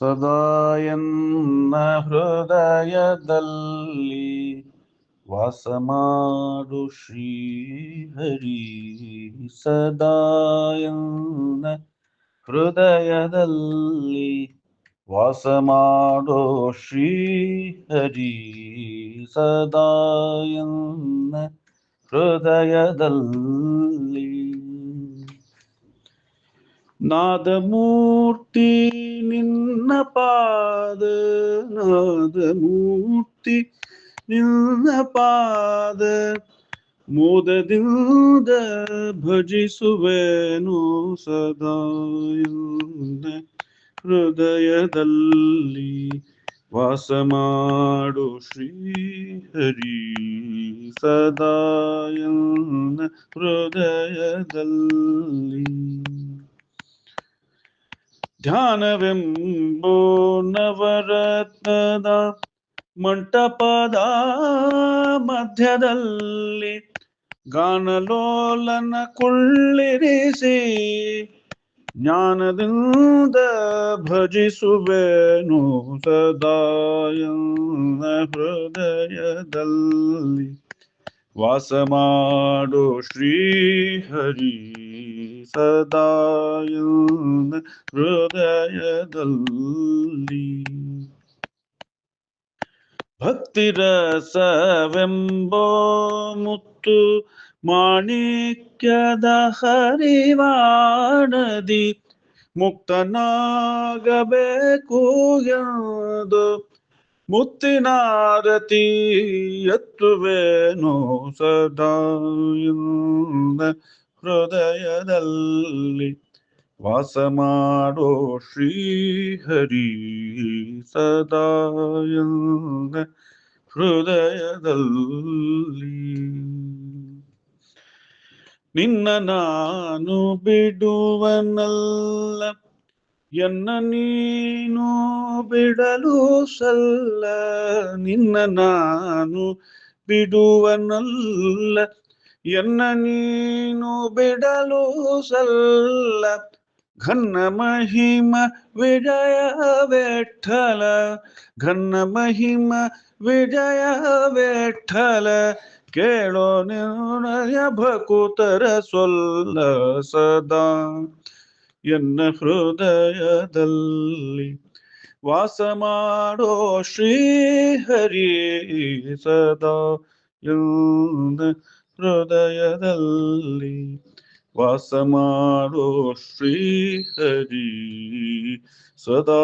ಸದಾ ಎನ್ನ ಹೃದಯದಲ್ಲಿ ವಾಸ ಮಾಡು ಶ್ರೀಹರಿ ಸದಾ ಎನ್ನ ಹೃದಯದಲ್ಲಿ ವಾಸ ಮಾಡೋ ಶ್ರೀಹರಿ ಸದಾ ಎನ್ನ ಹೃದಯದಲ್ಲಿ ನಾದಮೂರ್ತಿ ನಿನ್ನ ಪಾದ, ನಾದಮೂರ್ತಿ ನಿನ್ನ ಪಾದ, ಮೋದದಿಂದ ಭಜಿಸುವೆನು ಸದಾ ಹೃದಯದಲ್ಲಿ ವಾಸ ಮಾಡು ಶ್ರೀಹರಿ ಸದಾ ಎನ್ನ ಹೃದಯದಲ್ಲಿ. ಧ್ಯಾನವೆಂಬೋ ನವರತ್ನದ ಮಂಟಪದ ಮಧ್ಯದಲ್ಲಿ ಗಾನಲೋಲನ ಕುಳ್ಳಿರಿಸಿ ಜ್ಞಾನದಿಂದ ಭಜಿಸುವೆನು ಸದಾಯ ಹೃದಯದಲ್ಲಿ. ವಾಸ ಮಾಡು ಶ್ರೀಹರಿ ಸದಾ ಎನ್ನ ಹೃದಯದಲ್ಲಿ ಭಕ್ತಿರಸವೆಂಬೋ ಮುತ್ತು ಮಾಣಿಕ್ಯದ ಹರಿವಾಣದಿ ಮುಕ್ತನಾಗಬೇಕು ಎಂದು ಮುತ್ತಿನಾರತಿ ಎತ್ತುವೇನು ಸದಾ ಹೃದಯದಲ್ಲಿ ವಾಸ ಮಾಡೋ ಶ್ರೀಹರಿ ಸದಾ ಹೃದಯದಲ್ಲಿ. ನಿನ್ನ ನಾನು ಬಿಡುವನಲ್ಲ. ಎನ್ನ ನೀನು ಬಿಡಲು ಸಲ್ಲ, ನಿನ್ನ ನಾನು ಬಿಡುವನಲ್ಲ. ಎನ್ನ ನೀನು ಬಿಡಲು ಸಲ್ಲ, ಘನ್ನ ಮಹಿಮ ವಿಜಯ ವೆಠಲ ಘನ್ನ ಮಹಿಮ ವಿಜಯ ವೆಠಲ ಕೇಳೋ ನಿರ್ಣಯ ಭಕುತರ ಸೊಲ್ಲ ಸದಾ. ಎನ್ನ ಹೃದಯದಲ್ಲಿ ವಾಸ ಮಾಡೋ ಶ್ರೀಹರಿ ಸದಾ ಎನ್ನ ಹೃದಯದಲ್ಲಿ ವಾಸ ಮಾಡೋ ಶ್ರೀಹರಿ ಸದಾ